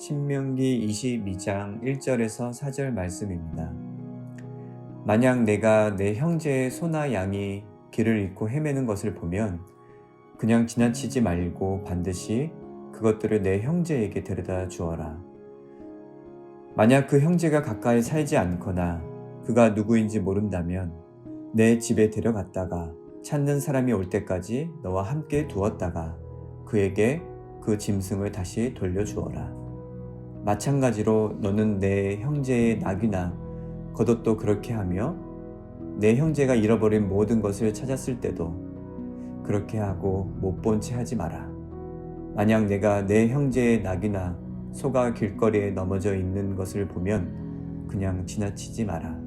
신명기 22장 1절에서 4절 말씀입니다. 만약 내가 내 형제의 소나 양이 길을 잃고 헤매는 것을 보면 그냥 지나치지 말고 반드시 그것들을 내 형제에게 데려다 주어라. 만약 그 형제가 가까이 살지 않거나 그가 누구인지 모른다면 내 집에 데려갔다가 찾는 사람이 올 때까지 너와 함께 두었다가 그에게 그 짐승을 다시 돌려주어라. 마찬가지로 너는 내 형제의 낙이나 겉옷도 그렇게 하며 내 형제가 잃어버린 모든 것을 찾았을 때도 그렇게 하고 못 본 채 하지 마라. 만약 내가 내 형제의 낙이나 소가 길거리에 넘어져 있는 것을 보면 그냥 지나치지 마라.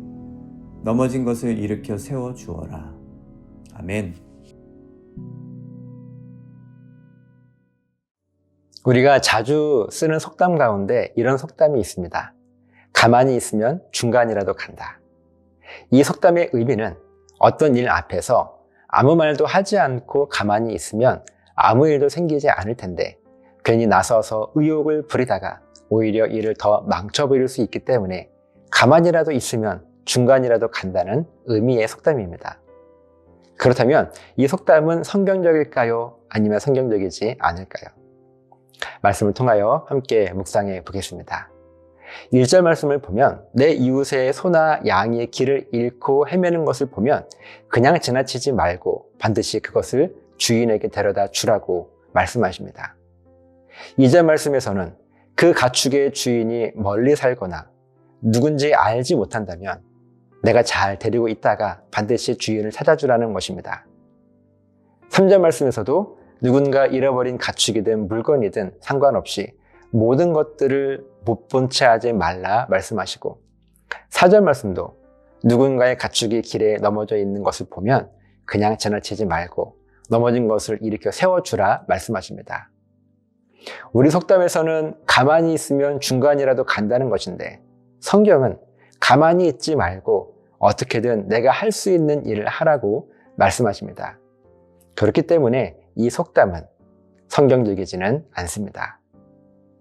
넘어진 것을 일으켜 세워 주어라. 아멘. 우리가 자주 쓰는 속담 가운데 이런 속담이 있습니다. 가만히 있으면 중간이라도 간다. 이 속담의 의미는 어떤 일 앞에서 아무 말도 하지 않고 가만히 있으면 아무 일도 생기지 않을 텐데 괜히 나서서 의욕을 부리다가 오히려 일을 더 망쳐버릴 수 있기 때문에 가만히라도 있으면 중간이라도 간다는 의미의 속담입니다. 그렇다면 이 속담은 성경적일까요? 아니면 성경적이지 않을까요? 말씀을 통하여 함께 묵상해 보겠습니다. 1절 말씀을 보면 내 이웃의 소나 양의 길을 잃고 헤매는 것을 보면 그냥 지나치지 말고 반드시 그것을 주인에게 데려다 주라고 말씀하십니다. 2절 말씀에서는 그 가축의 주인이 멀리 살거나 누군지 알지 못한다면 내가 잘 데리고 있다가 반드시 주인을 찾아주라는 것입니다. 3절 말씀에서도 누군가 잃어버린 가축이든 물건이든 상관없이 모든 것들을 못 본 채 하지 말라 말씀하시고 4절 말씀도 누군가의 가축이 길에 넘어져 있는 것을 보면 그냥 지나치지 말고 넘어진 것을 일으켜 세워주라 말씀하십니다. 우리 속담에서는 가만히 있으면 중간이라도 간다는 것인데 성경은 가만히 있지 말고 어떻게든 내가 할 수 있는 일을 하라고 말씀하십니다. 그렇기 때문에 이 속담은 성경적이지는 않습니다.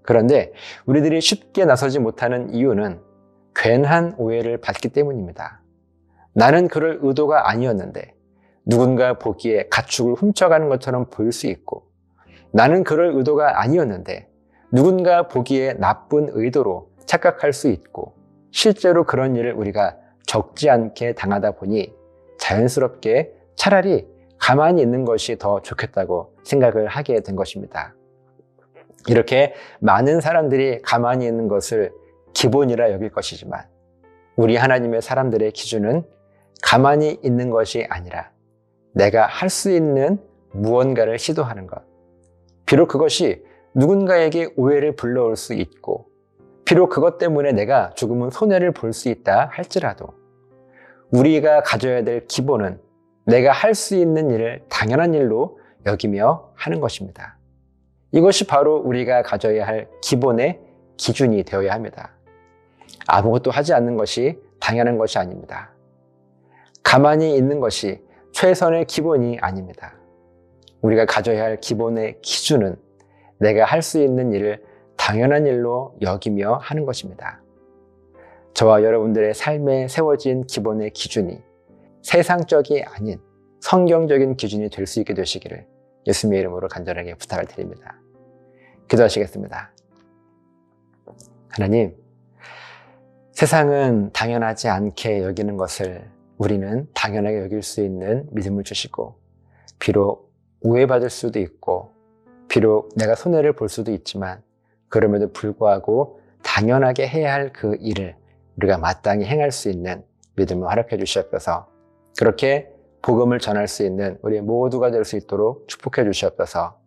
그런데 우리들이 쉽게 나서지 못하는 이유는 괜한 오해를 받기 때문입니다. 나는 그럴 의도가 아니었는데 누군가 보기에 가축을 훔쳐가는 것처럼 보일 수 있고 나는 그럴 의도가 아니었는데 누군가 보기에 나쁜 의도로 착각할 수 있고 실제로 그런 일을 우리가 적지 않게 당하다 보니 자연스럽게 차라리 가만히 있는 것이 더 좋겠다고 생각을 하게 된 것입니다. 이렇게 많은 사람들이 가만히 있는 것을 기본이라 여길 것이지만 우리 하나님의 사람들의 기준은 가만히 있는 것이 아니라 내가 할 수 있는 무언가를 시도하는 것. 비록 그것이 누군가에게 오해를 불러올 수 있고, 비록 그것 때문에 내가 조금은 손해를 볼 수 있다 할지라도, 우리가 가져야 될 기본은 내가 할 수 있는 일을 당연한 일로 여기며 하는 것입니다. 이것이 바로 우리가 가져야 할 기본의 기준이 되어야 합니다. 아무것도 하지 않는 것이 당연한 것이 아닙니다. 가만히 있는 것이 최선의 기본이 아닙니다. 우리가 가져야 할 기본의 기준은 내가 할 수 있는 일을 당연한 일로 여기며 하는 것입니다. 저와 여러분들의 삶에 세워진 기본의 기준이 세상적이 아닌 성경적인 기준이 될 수 있게 되시기를 예수님의 이름으로 간절하게 부탁을 드립니다. 기도하시겠습니다. 하나님, 세상은 당연하지 않게 여기는 것을 우리는 당연하게 여길 수 있는 믿음을 주시고, 비록 우회받을 수도 있고, 비록 내가 손해를 볼 수도 있지만, 그럼에도 불구하고 당연하게 해야 할 그 일을 우리가 마땅히 행할 수 있는 믿음을 활약해 주시옵소서. 그렇게 복음을 전할 수 있는 우리 모두가 될 수 있도록 축복해 주시옵소서.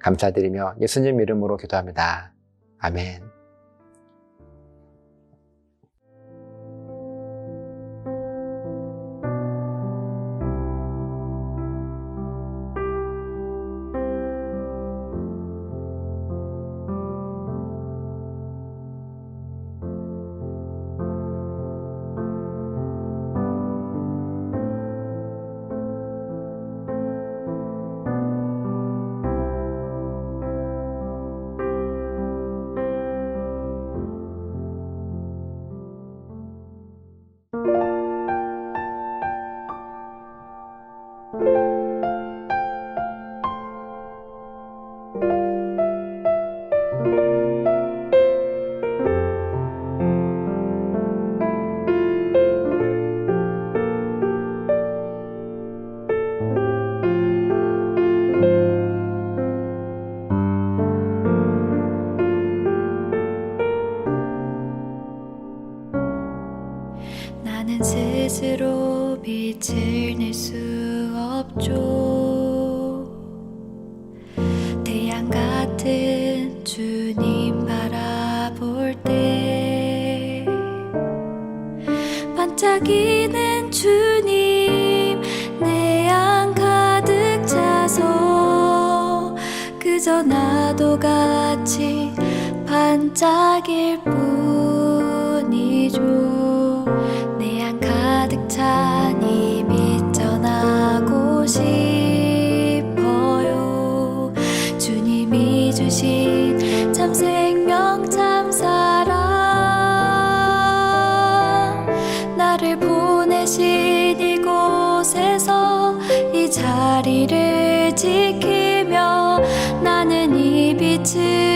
감사드리며 예수님 이름으로 기도합니다. 아멘. 주님 바라볼 때 반짝이는 주님 내 안 가득 차서 그저 나도 같이 반짝일 뿐. 지키며 나는 이 빛을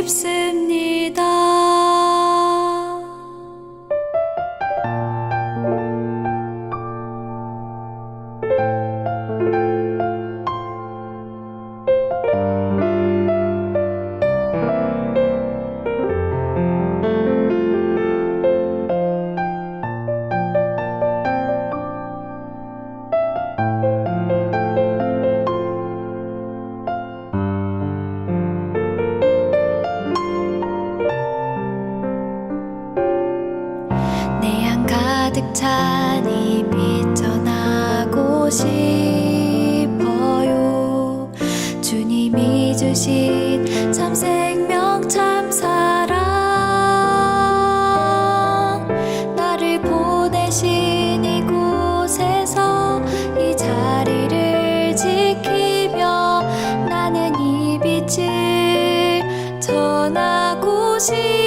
hepsi 가득 찬이 비쳐나고 싶어요. 주님이 주신 참 생명 참 사랑. 나를 보내신 이곳에서 이 자리를 지키며 나는 이 빛을 전하고 싶